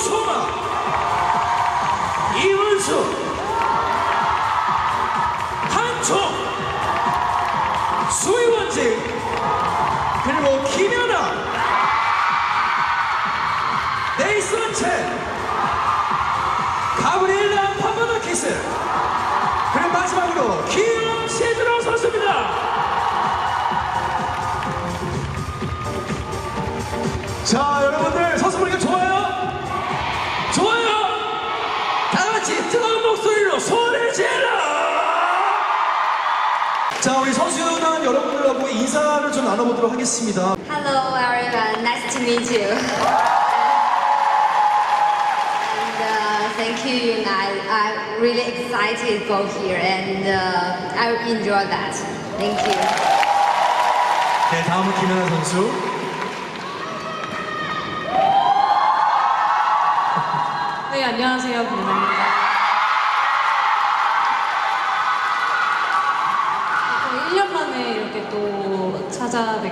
우소마, 이은 인사를 좀 나눠보도록 하겠습니다. Hello everyone, nice to meet you. and uh, thank you, Yunai. I'm really excited for here and uh, I enjoy that. Thank you. 네, 다음은 김연아 선수. 네, 안녕하세요. 김나입니다.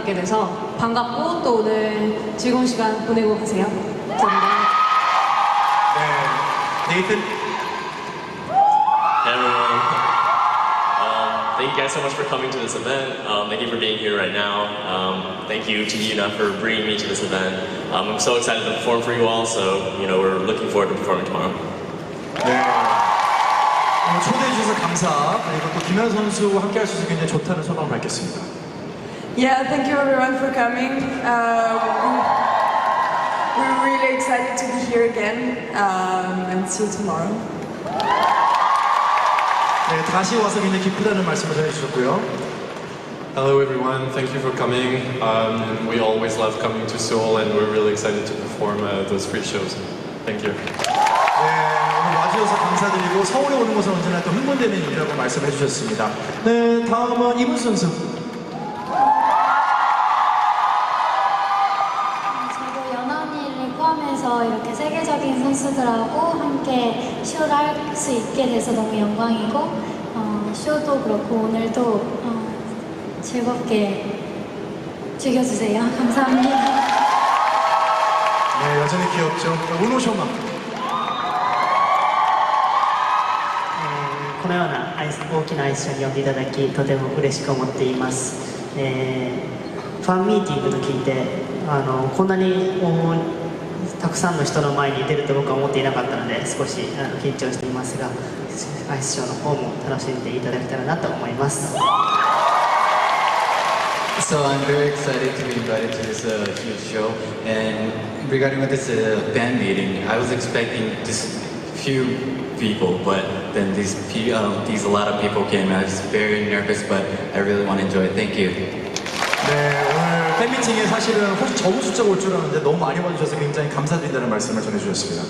뵙게 돼서 반갑고 또 오늘 즐거운 시간 보내고 가세요. 감사합니다. 네, 네이튼. Hey everyone. Um, thank you guys so much for coming to this event. Um, thank you for being here right now. Um, thank you to Yuna for bringing me to this event. Um, I'm so excited to perform for you all, so you know we're looking forward to performing tomorrow. 네. 오늘 초대해 주셔서 감사. 그리고 또 김연아 선수와 함께 할 수 있어서 굉장히 좋다는 소감을 밝혔습니다. Yeah, thank you everyone for coming. Uh, we- we're really excited to be here again um, and see you tomorrow. 네, 다시 와서 굉장히 기쁘다는 말씀을 전해주셨고요. Hello everyone, thank you for coming. Um, we always love coming to Seoul and we're really excited to perform uh, those free shows. Thank you. 네, 오늘 와주셔서 감사드리고 서울에 오는 것은 언제나 또 흥분되는 일이라고 말씀해 주셨습니다. 네, 다음은 이분 선수. 해서 이렇게 세계적인 선수들하고 함께 쇼를 할 수 있게 돼서 너무 영광이고 어, 쇼도 그렇고 오늘도 어, 즐겁게 즐겨주세요. 감사합니다. 네, 여전히 귀엽죠. 우노 쇼마. このようなアイス大きなアイスショーに呼んでいただきとても嬉しく思っています、えーファンミーティングと聞いてあのこんなに大 たくさんの人の前に出ると僕は思っていなかったので少しあの緊張していますがアイスショーの方も楽しんでいただけたらなと思います So I'm very excited to be invited to this uh, huge show. And regarding with this uh, band meeting, I was expecting just few people, but then these pe- um, these a lot of people came. I was very nervous, but I really want to enjoy it. Thank you. 네, 팬미팅에 사실은 훨씬 적은 숫자가 올 줄 알았는데 너무 많이 와주셔서 굉장히 감사드린다는 말씀을 전해주셨습니다.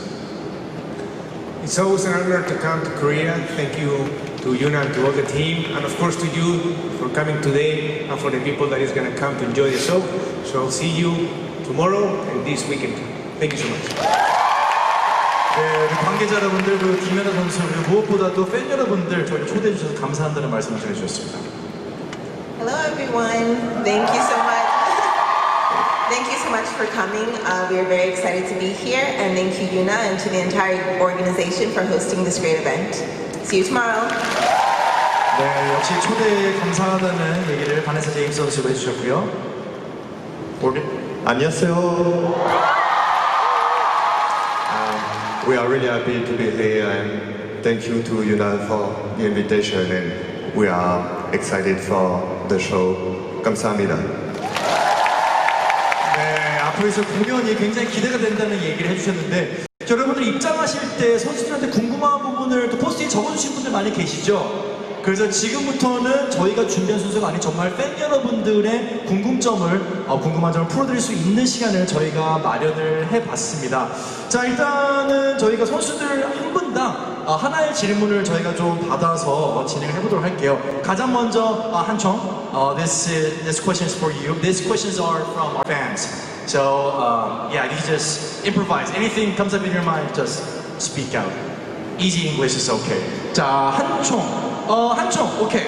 It's always an honor to come to Korea. Thank you to Yuna and to all the team, and of course to you for coming today and for the people that is going to come to enjoy the show. So I'll see you tomorrow and this weekend. Thank you so much. 네, 우리 관계자 여러분들, 그리고 김연아 선수, 그리고 무엇보다도 팬 여러분들 저희를 초대해 주셔서 감사한다는 말씀을 전해주셨습니다. Hello, everyone. Thank you so much. Thank you so much for coming. Uh, we are very excited to be here, and thank you, Yuna, and to the entire organization for hosting this great event. See you tomorrow. 네, 역시 초대에 감사하다는 얘기를 바네사 제임스 선수가 해주셨고요. 오케이. 안녕하세요. Um, we are really happy to be here and thank you to Yuna for the invitation and we are excited for the show. 감사합니다. 있을 공연이 굉장히 기대가 된다는 얘기를 해주셨는데 여러분들 입장하실 때 선수들한테 궁금한 부분을 또 포스트에 적어주신 분들 많이 계시죠? 그래서 지금부터는 저희가 준비한 순서가 아닌 정말 팬 여러분들의 궁금점을 어, 궁금한 점을 풀어드릴 수 있는 시간을 저희가 마련을 해봤습니다. 자 일단은 저희가 선수들 한 분당 어, 하나의 질문을 저희가 좀 받아서 진행을 해보도록 할게요. 가장 먼저 어, 한청, 어, this is, this question is for you. These questions are from our fans. So um, yeah, you just improvise. Anything comes up in your mind, just speak out. Easy English is okay. 자 한총, 어 한총, 오케이.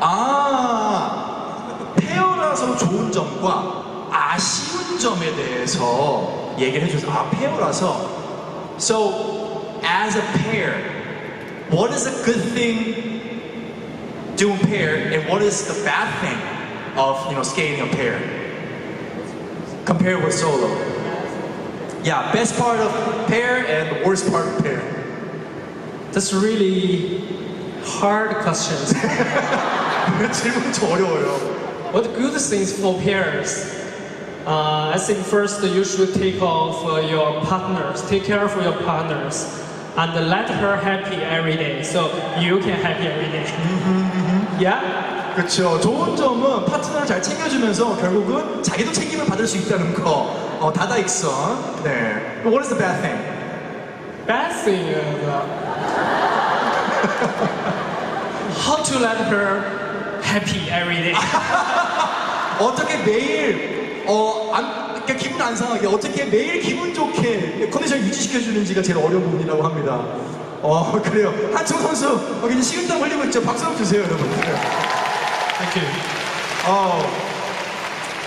아 페어라서 좋은 점과 아쉬운 점에 대해서 얘기를 해주셔서 아 페어라서 So as a pair, what is a good thing doing pair and what is the bad thing of you know skating a pair compared with solo? Yeah, best part of pair and the worst part of pair. That's really hard questions. 질문 좀 어려워요. What good things for pairs? Uh, I think first you should take off uh, your partners, take care of your partners, and let her happy every day, so you can happy every day. yeah. 그렇죠. 좋은 점은 파트너를 잘 챙겨주면서 결국은 자기도 책임을 받을 수 있다는 거. 어, 다다익선. 네. What is the bad thing? Bad thing is uh, how to let her happy every day. 어떻게 매일 어, 안, 그러니까 기분 안 상하게 어떻게 매일 기분 좋게 컨디션 유지시켜 주는지가 제일 어려운 부분이라고 합니다. 어 그래요. 한청 선수 어, 굉장히 식은땀 흘리고 있죠. 박수 한번 주세요, 여러분. Thank you. Oh,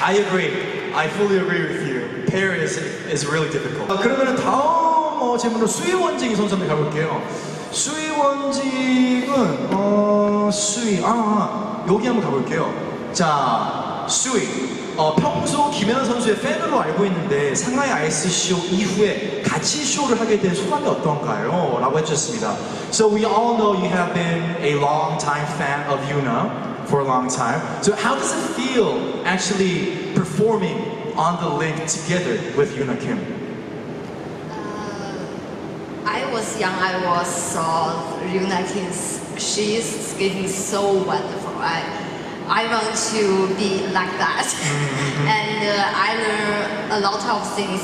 I agree. I fully agree with you. Pair is is really difficult. 아, 그러면 다음 어, 질문으로 수위 원징 선수한테 가볼게요. 수위 원징은 어 수위 아, 아 여기 한번 가볼게요. 자 수위. 어, 평소 김연아 선수의 팬으로 알고 있는데 상하이 아이스 쇼 이후에 같이 쇼를 하게 된 소감이 어떤가요? 라고 해주셨습니다. So we all know you have been a long time fan of Yuna for a long time. So how does it feel actually performing on the link together with Yuna Kim? Uh, I was young, I was saw Yuna Kim. She's skating so wonderful. I, I want to be like that. Mm-hmm, mm-hmm. and uh, I learned a lot of things.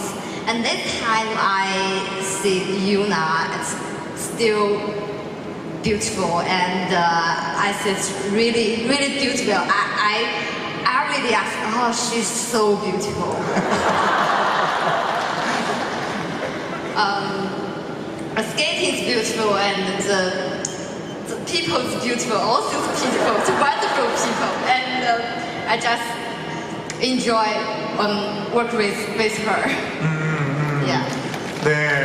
And this time I see Yuna, it's still beautiful. And uh, I said, it's really, really beautiful. I, I, I really asked, oh, she's so beautiful. um, skating is beautiful and the, the people is beautiful, also is beautiful, it's wonderful people. And uh, I just enjoy um, work with, with her. Yeah. 네.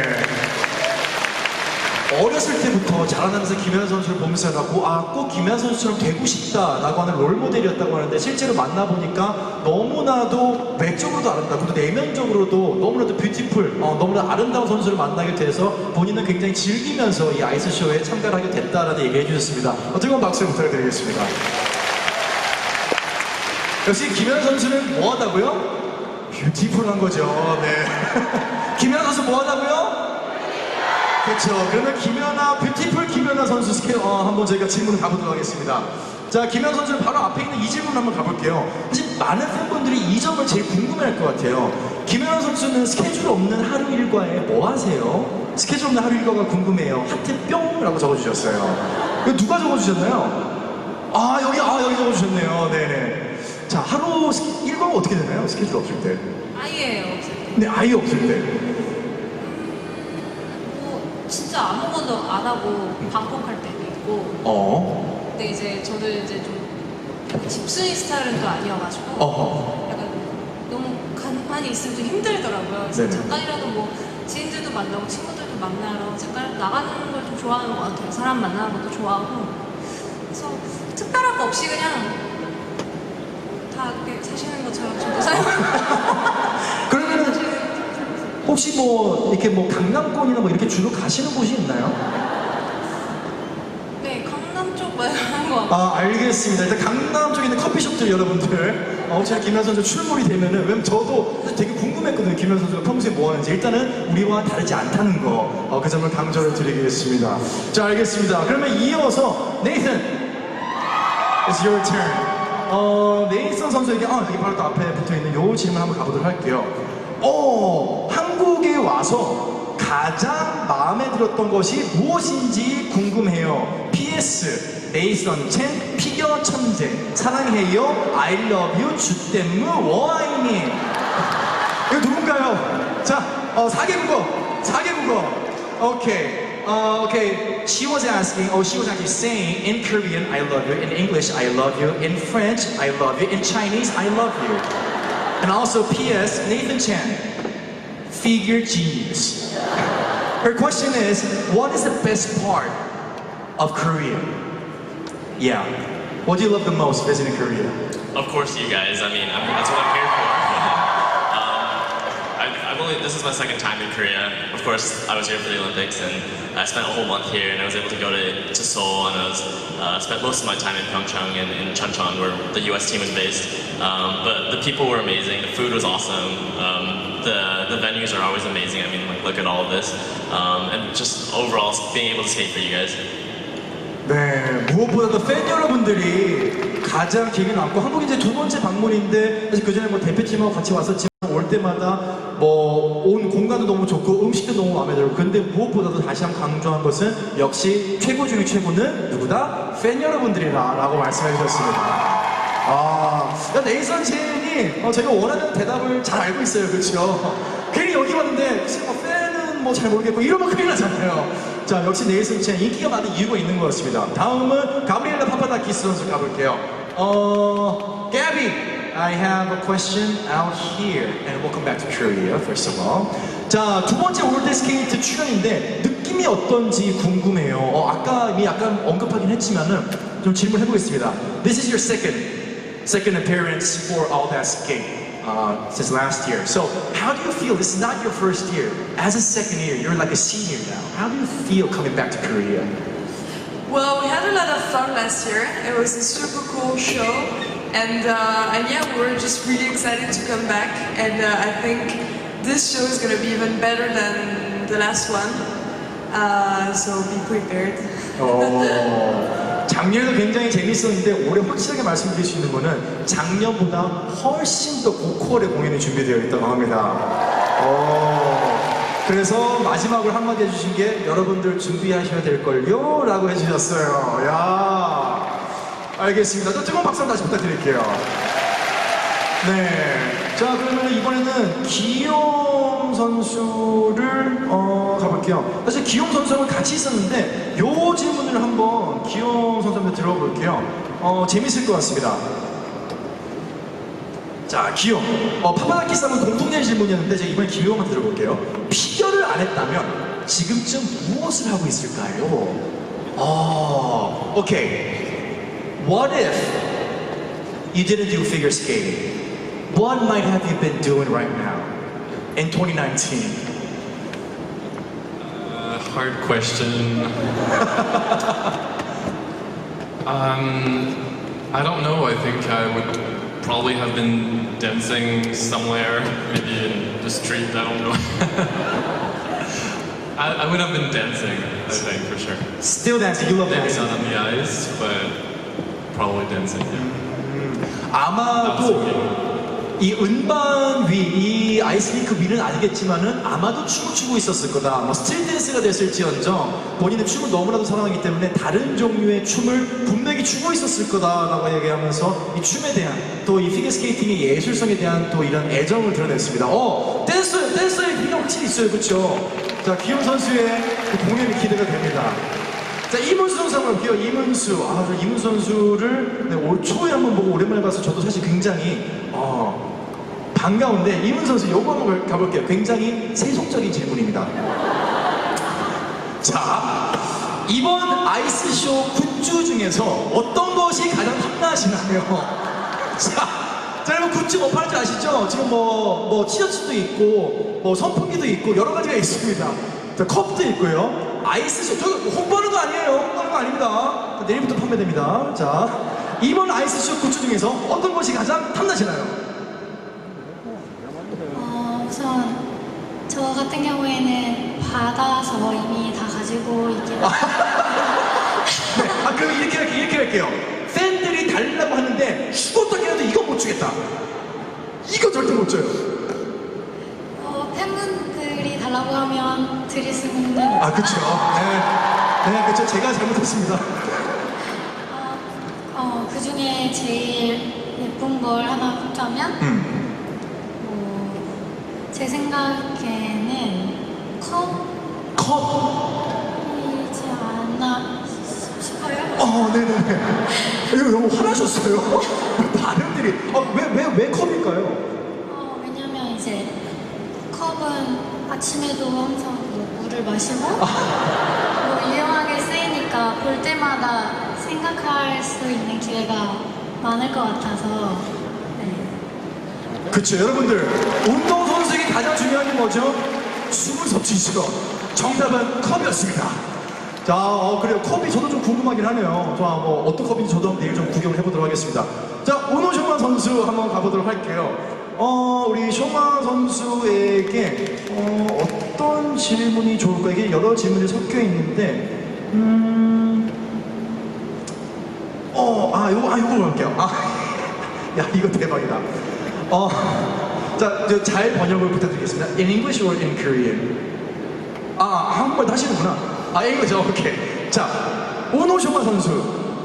어렸을 때부터 자라나면서 김연아 선수를 보면서 갖고 아 꼭 김연아 선수처럼 되고 싶다라고 하는 롤 모델이었다고 하는데 실제로 만나보니까 너무나도 외적으로도 아름답고 또 내면적으로도 너무나도 뷰티풀 어, 너무나 아름다운 선수를 만나게 돼서 본인은 굉장히 즐기면서 이 아이스쇼에 참가를 하게 됐다라는 얘기를 해주셨습니다. 어, 뜨거운 박수 부탁드리겠습니다. 역시 김연아 선수는 뭐 하다고요? 뷰티풀한 거죠. 네. 김연아 선수 뭐 하다고요? 그렇죠. 그러면 김연아, 뷰티풀 김연아 선수 스케 어, 한번 저희가 질문을 가보도록 하겠습니다. 자, 김연아 선수 바로 앞에 있는 이 질문 한번 가볼게요. 사실 많은 팬분들이 이 점을 제일 궁금해할 것 같아요. 김연아 선수는 스케줄 없는 하루 일과에 뭐 하세요? 스케줄 없는 하루 일과가 궁금해요. 하트 뿅이라고 적어주셨어요. 이거 누가 적어주셨나요? 아 여기 아 여기 적어주셨네요. 네네. 자 하루 스- 일과가 어떻게 되나요? 스케줄 없을 때. 아예 없을 때. 네 아예 없을 때. 뭐 진짜 아무것도 안 하고 방콕할 때도 있고. 어. 근데 이제 저는 이제 좀 집순이 스타일은 또 아니어가지고 어허. 약간 너무 가만히 있으면 좀 힘들더라고요. 그래서 네네. 잠깐이라도 뭐 지인들도 만나고 친구들도 만나러 잠깐 나가는 걸 좀 좋아하는 것 같아요. 사람 만나는 것도 좋아하고. 그래서 특별한 거 없이 그냥 다 이렇게 사시는 것처럼 저도 살고. 혹시 뭐 이렇게 뭐 강남권이나 뭐 이렇게 주로 가시는 곳이 있나요? 네, 강남 쪽 많이 하는 것 같아요. 아 알겠습니다. 일단 강남 쪽에 있는 커피숍들 여러분들 어, 혹시 김현 선 수 출몰이 되면은 왜냐면 저도 되게 궁금했거든요. 김현 선 수가 평소에 뭐 하는지 일단은 우리와 다르지 않다는 거 그 점을 강조를 드리겠습니다. 자 알겠습니다. 그러면 이어서 네이슨 It's your turn. 어, 네이슨 선수에게 아, 여기 바로 또 앞에 붙어 있는 요 질문 한번 가보도록 할게요. 어, 한국에 와서 가장 마음에 들었던 것이 무엇인지 궁금해요. PS 네이선 첸 피겨 천재 사랑해요 I love you 주댐무 워아이니 이거 누군가요? 자, 어, 4개 국어 4개 국어 오케이 어, okay. She was asking, oh, she was actually saying in Korean, I love you. In English, I love you. In French, I love you. In Chinese, I love you. And also, P.S. Nathan Chan, figure genius. Her question is, what is the best part of Korea? Yeah. What do you love the most visiting Korea? Of course, you guys. I mean, I'm, that's what I'm here for. um, I've only this is my second time in Korea. Of course, I was here for the Olympics, and I spent a whole month here, and I was able to go to, to Seoul, and I was uh, spent most of my time in Pyeongchang and in Chuncheon, where the U.S. team was based. Um, but the people were amazing. The food was awesome. Um, the the venues are always amazing. I mean, like, look at all of this, um, and just overall being able to skate for you guys. 네, 무엇보다도 팬 여러분들이 가장 기억에 남고 한국 이제 두 번째 방문인데 사실 그 전에 뭐 대표팀하고 같이 왔었지만 올 때마다 뭐 온 공간도 너무 좋고 음식도 너무 마음에 들고 근데 무엇보다도 다시 한번 강조한 것은 역시 최고 중의 최고는 누구다? 팬 여러분들이라라고 말씀해 주셨습니다. 아, 야, 네이선 어, 제가 원하는 대답을 잘 알고 있어요, 그렇죠? 괜히 여기 왔는데 혹시 뭐 팬은 뭐 잘 모르겠고 이러면 큰일 나잖아요. 자, 역시 첸 인기가 많은 이유가 있는 것 같습니다. 다음은 가브리엘라 파파다키스 선수 가볼게요. 어, Gabby, I have a question out here, and we'll come back to Korea first of all. 자, 두 번째 올드 스케이트 출연인데 느낌이 어떤지 궁금해요. 어, 아까 이미 약간 언급하긴 했지만은 좀 질문해 보겠습니다. This is your second second appearance for All That Skate uh, since last year. So how do you feel? This is not your first year. As a second year, you're like a senior now. How do you feel coming back to Korea? Well, we had a lot of fun last year. It was a super cool show, and uh, and yeah, we are just really excited to come back. And uh, I think this show is gonna be even better than the last one. Uh, so be prepared. 어, 작년에도 굉장히 재밌었는데 올해 확실하게 말씀드릴 수 있는 거는 작년보다 훨씬 더 고퀄의 공연이 준비되어 있다고 합니다. 어, 그래서 마지막으로 한마디 해주신 게 여러분들 준비하셔야 될걸요? 라고 해주셨어요. 야 알겠습니다. 또 뜨거운 박수 한번 다시 부탁드릴게요. 네. 자, 그러면 이번에는 기용 선수를 어, 가볼게요. 사실 기용 선수랑 같이 있었는데 요 질문을 한번 기용 선수한테 들어볼게요. 어, 재밌을 것 같습니다. 자, 기용. 어, 파파라키스 하면 공통된 질문이었는데 제가 이번에 기용한테 들어볼게요. 피겨를 안 했다면 지금쯤 무엇을 하고 있을까요? 어, 오케이. What if you didn't do figure skating? What might have you been doing right now in 2019? Uh, hard question. um, I don't know. I think I would probably have been dancing somewhere, maybe in the street. I don't know. I, I would have been dancing. I think for sure. Still dancing. You love Maybe dancing. not on the ice, but probably dancing. Yeah. 아마도 이 은반 위, 이 아이스링크 위는 아니겠지만은 아마도 춤을 추고 있었을 거다. 뭐 스트릿 댄스가 됐을지언정 본인은 춤을 너무나도 사랑하기 때문에 다른 종류의 춤을 분명히 추고 있었을 거다라고 얘기하면서 이 춤에 대한 또 이 피겨스케이팅의 예술성에 대한 또 이런 애정을 드러냈습니다. 어, 댄스, 댄서의 비가 확실히 있어요. 그렇죠? 자, 기용 선수의 그 공연이 기대가 됩니다. 자, 이문수 선수 한번 볼게요. 이문수. 아, 저 이문수 선수를 네, 올 초에 한번 보고 오랜만에 봐서 저도 사실 굉장히 어, 반가운데 이문수 선수 요거 한번 가볼게요. 굉장히 세속적인 질문입니다. 자, 이번 아이스쇼 굿즈 중에서 어떤 것이 가장 탐나시나요? 자, 자, 여러분 굿즈 뭐 파는 줄 아시죠? 지금 뭐, 뭐 티셔츠도 있고, 뭐 선풍기도 있고, 여러 가지가 있습니다. 자, 컵도 있고요. 아이스쇼, 저 홍보하는 거 아니에요. 홍보하는 거 아닙니다. 자, 내일부터 판매됩니다. 자, 이번 아이스쇼 굿즈 중에서 어떤 것이 가장 탐나시나요? 어, 우선 저 같은 경우에는 받아서 이미 다 가지고 있긴 네, 아, 그럼 이렇게 할게요. 이렇게 할게요. 팬들이 달라고 하는데 죽었다 깨도 이거 못 주겠다. 이거 절대 못 줘요. 어, 팬분들이 달라고 하면 드릴 수는 아, 그쵸. 네. 네, 그쵸. 제가 잘못했습니다. 어, 그 중에 제일 예쁜 걸 하나 꼽자면 음. 뭐, 제 생각에는 컵이지 않나 싶어요. 어, 네네네. 이거 너무 화나셨어요. 발음들이. 아, 왜, 왜, 왜 컵일까요? 어, 왜냐면 이제 컵 한국은 아침에도 항상 뭐 물을 마시고 뭐 유용하게 쓰이니까 볼 때마다 생각할 수 있는 기회가 많을 것 같아서 네. 그쵸 여러분들 운동선수에게 가장 중요한 게 뭐죠? 숨을 섭취시죠 정답은 컵이었습니다 자 어, 그래요 컵이 저도 좀 궁금하긴 하네요 자뭐 어떤 컵인지 저도 내일 좀 구경을 해보도록 하겠습니다 자 오노 쇼마 선수 한번 가보도록 할게요 어 우리 쇼마 선수에게 어, 어떤 질문이 좋을까 이게 여러 질문이 섞여 있는데 음... 어, 아, 요거, 아, 요거 할게요. 아, 야, 이거 대박이다. 어, 자, 저잘 번역을 부탁드리겠습니다. In English or in Korean? 아, 한국말 하시는구나. 아, English, 오케이. 자, 오노쇼마 선수,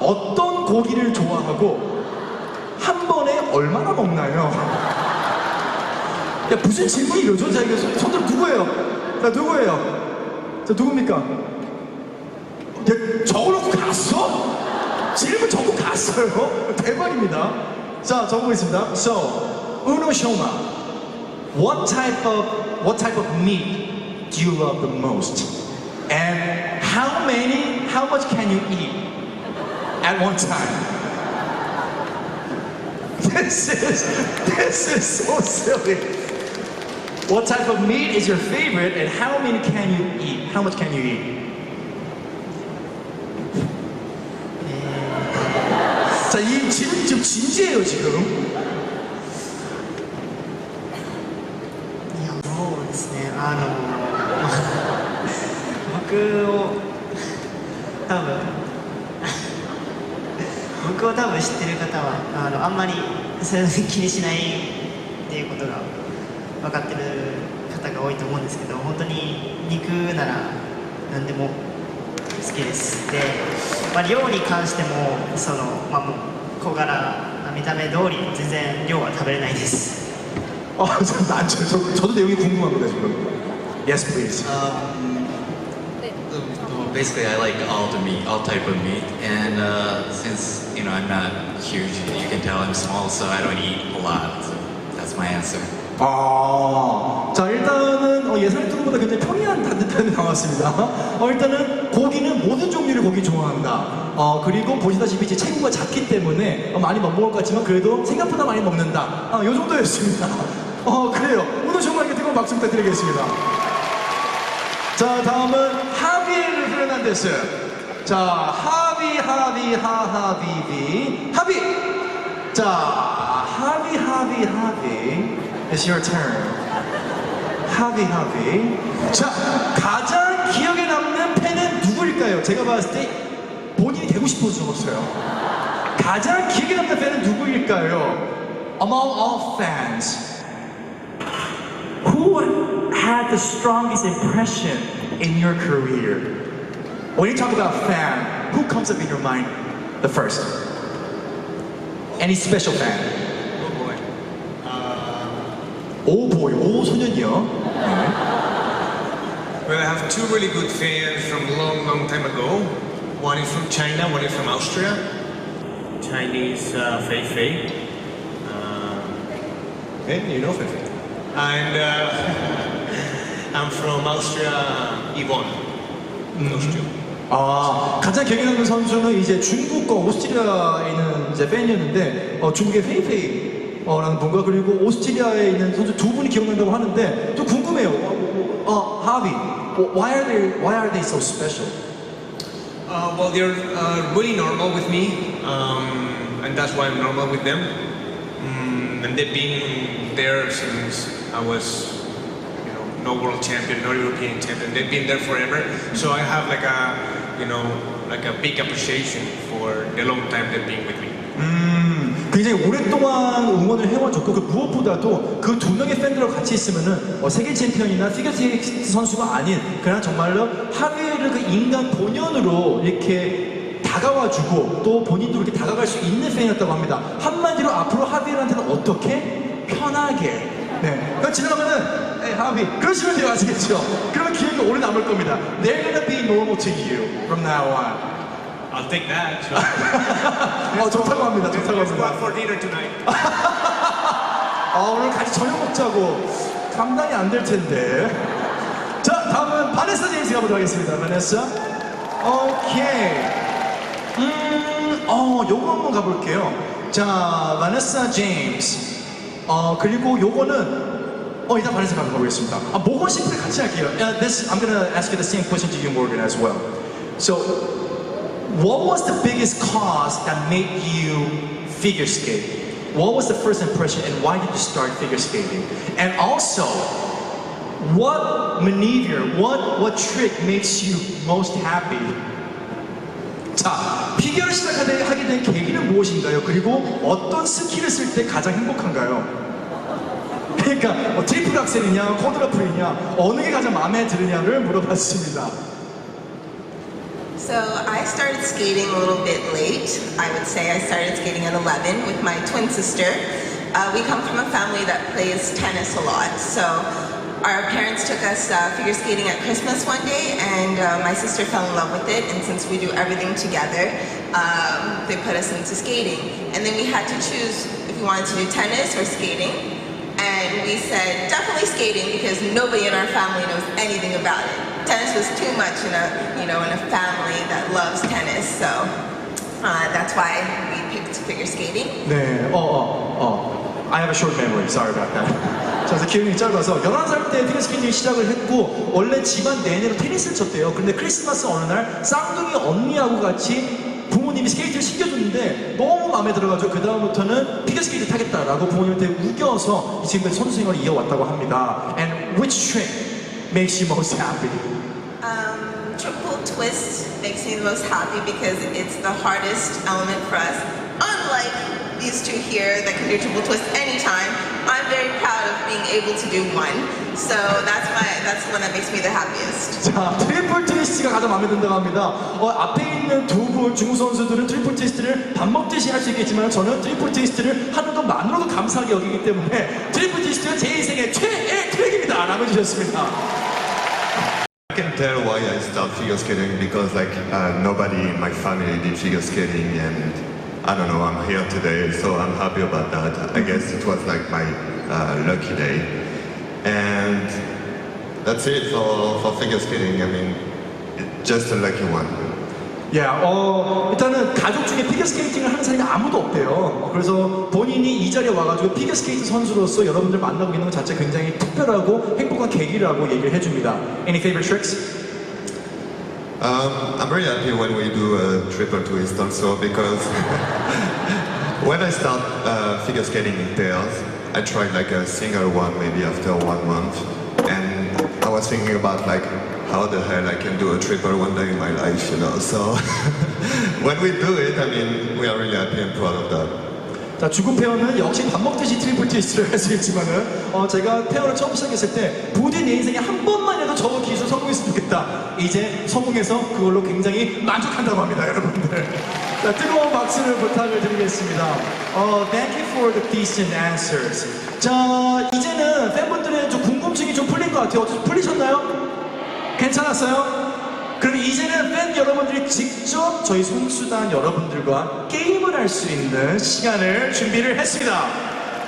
어떤 고기를 좋아하고 한 번에 얼마나 먹나요? 야, 무슨 질문이 이러죠? 자, 이거 손, 손들 누구예요? 자, 누구예요? 자, 누굽니까? 야, 적어놓고 갔어? 질문 적고 갔어요? 대박입니다. 자, 적어보겠습니다. So, Uno Shoma, what type of what type of meat do you love the most? And how many, how much can you eat at one time? This is this is so silly. What type of meat is your favorite, and how many can you eat? How much can you eat? 자, 이 질문이 좀 진지해요, 지금. ですねあの僕を多分僕を多分知ってる方はあのあんまりそれを気にしないっていうことが分かってる方が多いと思うんですけど本当に肉なら何でも好きですで、まあ、量に関してもその、まあ、もう小柄な見た目通り全然量は食べれないです 어, 저, 난, 저, 저, 저도 내용이 궁금합니다, 지금. Yes, please. Um, well, basically, I like all the meat, all type of meat, and uh, since you know I'm not huge, you can tell I'm small, so I don't eat a lot. So that's my answer. 아, 자, 일단은 어, 예상했던 것보다 굉장히 평이한 답변이 나왔습니다. 어, 일단은 고기는 모든 종류의 고기 좋아한다. 어, 그리고 보시다시피 이제 체구가 작기 때문에 어, 많이 못 먹을 것 같지만 그래도 생각보다 많이 먹는다. 아, 요 정도였습니다. 어, 그래요. 오늘 정말 뜨거운 박수 부탁드리겠습니다. 자, 다음은 하비엘 페르난데스. 자, 하비, 하비, 하하비비. 하비! 자, 하비, 하비, 하비. It's your turn. 하비, 하비. 자, 가장 기억에 남는 팬은 누구일까요? 제가 봤을 때 본인이 되고 싶어서 적었어요. 가장 기억에 남는 팬은 누구일까요? Among all fans. Who had the strongest impression in your career? When you talk about fan, who comes up in your mind the first? Any special fan? Oh boy, 오 소년이요. Well, I have two really good fans from a long, long time ago. One is from China, one is from Austria. Chinese uh, Fei Fei. Uh, hey, you know Fei Fei. And uh, I'm from Austria, Yvonne. Two. 아 가장 남는 선수는 이제 중국과 오스트리아에 있는 이제 팬이었는데 어, 중국의 페이페이라는 분과 그리고 오스트리아에 있는 선수 두 분이 기억난다고 하는데 좀 궁금해요. 어, 어, 어, 하비, why are they why are they so special? Uh, well, they're uh, really normal with me, um, and that's why I'm normal with them. Mm, and they've been there since I was, no world champion, no European champion. They've been there forever. So I have like a, you know, like a big appreciation for the long time they've been with me. 음, 굉장히 오랫동안 응원을 해와줬고 그 무엇보다도 그 두 명의 팬들과 같이 있으면은 어, 세계 챔피언이나 피겨스케이트 선수가 아닌 그냥 정말로 하비를 그 인간 본연으로 이렇게 다가와주고 또 본인도 이렇게 다가갈 수 있는 팬이었다고 합니다. 한마디로 앞으로 하비엘한테는 어떻게 편하게 네. 그러니까 지나가면은 에이 하비 그러시면 돼요 아시겠죠? 그러면 기억이 오래 남을 겁니다. They're gonna be normal to you from now on. I'll take that. 어 좋다고 합니다. 좋다고 Let's go 합니다. for dinner tonight. 아, 오늘 같이 저녁 먹자고. 감당이 안 될 텐데. 자, 다음은 바네사 제임스 가보도록 하겠습니다. 바네사. 오케이. 음, 어, 요거 한번 가볼게요. 자, 바네사 제임스. 어, 그리고 요거는, 어, 일단 바네사 가보겠습니다 아, 모건 심플 같이 할게요. Yeah, this, I'm gonna ask you the same question to you, Morgan, as well. So, what was the biggest cause that made you figure skate? What was the first impression and why did you start figure skating? And also, what maneuver, what, what trick makes you most happy? 자, 피겨를 시작하게 하게 된 계기는 무엇인가요? 그리고 어떤 스킬을 쓸 때 가장 행복한가요? 그러니까 뭐 트리플 악셀이냐, 쿼드라플이냐, 어느 게 가장 마음에 드느냐를 물어봤습니다. So I started skating a little bit late. I would say I started skating at 11 with my twin sister. Uh, we come from a family that plays tennis a lot. So our parents took us uh, figure skating at Christmas one day, and uh, my sister fell in love with it. And since we do everything together, um, they put us into skating. And then we had to choose if we wanted to do tennis or skating. And we said definitely skating because nobody in our family knows anything about it. Tennis was too much in a you know in a family that loves tennis, so uh, that's why we picked figure skating. Yeah. oh, oh, oh. I have a short memory. Sorry about that. 자, 그래서 기억이 짧아서 11살 때 피겨 스케이팅 시작을 했고 원래 집안 내내로 테니스를 쳤대요. 그런데 크리스마스 어느 날 쌍둥이 언니하고 같이 부모님이 스케이트를 시켜줬는데 너무 마음에 들어가지고 그 다음부터는 피겨 스케이트 타겠다라고 부모님한테 우겨서 지금까지 선수 생활을 이어왔다고 합니다. And which trick makes you most happy? Um, triple twist makes me the most happy because it's the hardest element for us. Unlike these two here that can do triple twist anytime, I'm very proud of being able to do one. So that's my that's the one that makes me the happiest. 자, 트리플 트위스트가 가장 마음에 든다고 합니다. 어, 앞에 있는 두 분 중국 선수들은 트리플 트위스트를 밥 먹듯이 할 수 있겠지만 저는 트리플 트위스트를 하는 것만으로도 감사하게 여기기 때문에 트리플 트위스트가 제 인생의 최애 트랙입니다. 라고 해주셨습니다. I can tell why I started figure skating because like uh, nobody in my family did figure skating and I don't know, I'm here today, so I'm happy about that. I guess it was like my uh, lucky day. And that's it for, for figure skating. I mean, it's just a lucky one. 야, 어, 일단은 가족 중에 피겨 스케이팅을 하는 사람이 아무도 없대요. 그래서 본인이 이 자리에 와가지고 피겨 스케이트 선수로서 여러분들 만나고 있는 것 자체 굉장히 특별하고 행복한 계기라고 얘기를 해줍니다. Any favorite tricks? Um, I'm very happy when we do a triple twist also because when I start uh, figure skating in pairs, I tried like a single one maybe after one month, and I was thinking about like how the hell I can do a triple one day in my life, you know. So when we do it, I mean, we are really happy and proud of that. 자, 중국 페어는 역시 밥 먹듯이 트리플 트위스트를 할 수 있지만은 어, 제가 페어를 처음 시작했을 때 부디 내 인생에 한 번만이라도 저거 기술 성공했으면 좋겠다. 이제 성공해서 그걸로 굉장히 만족한다고 합니다, 여러분들. 자, 뜨거운 박수를 부탁을 드리겠습니다. 어, thank you for the decent answers. 자, 이제는 팬분들의 좀 궁금증이 좀 풀린 것 같아요. 좀 풀리셨나요? 괜찮았어요? 그럼 이제는 팬 여러분들이 직접 저희 선수단 여러분들과 게임을 할 수 있는 시간을 준비를 했습니다.